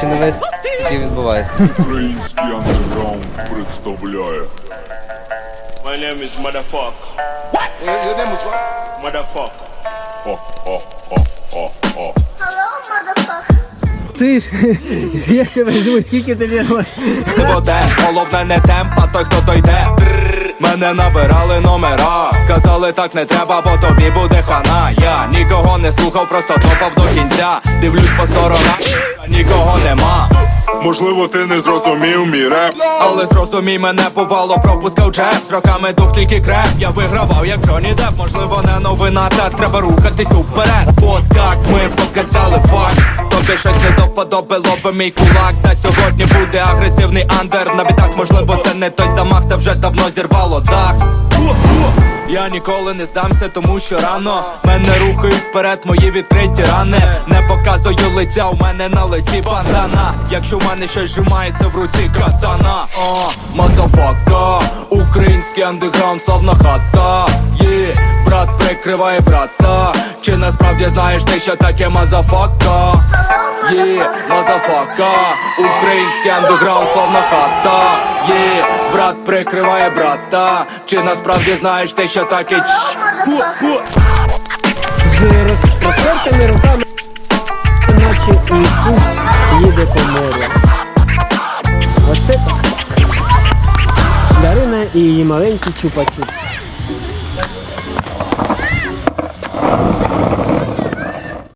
Чи не весь який відбувається? Український андеграунд представляє My name is Motherfucker. Your, your name is what? Motherfucker. Хо-хо-хо-хо-хо Hello, motherfucker. Ти ж, як тебе звуть, скільки тобі років? воде, головне не темп, а той, хто то йде. Мене набирали номера, казали так не треба, бо тобі буде хана. Я нікого не слухав, просто топав до кінця. Дивлюсь по сторонах, нікого нема. Можливо, ти не зрозумів мій реп. Але зрозумій мене повало, пропускав джеб. З роками дух тільки креп, я вигравав як Джонні Деп Можливо, не новина, та треба рухатись уперед. От так ми показали факт. Тобі щось не до вподоби, лоби мій кулак. Та сьогодні буде агресивний андер. На бітах, можливо, це не той замах, та вже давно зірвало дах. Я ніколи не здамся, тому що рано. Мене рухають вперед, мої відкриті рани. Не показую лиця, у мене на лиці бандана. Якщо в мене щось зжимається в руці катана, мазафака, український андеграунд, славна хата. Є, брат прикриває брата. Чи насправді знаєш ти, що таке мазафака? Є, мазафака, український андеграунд, славна хата. Є, брат прикриває брата. Чи насправді знаєш ти, що таке чш? І маленькі маленький чупа-чупс.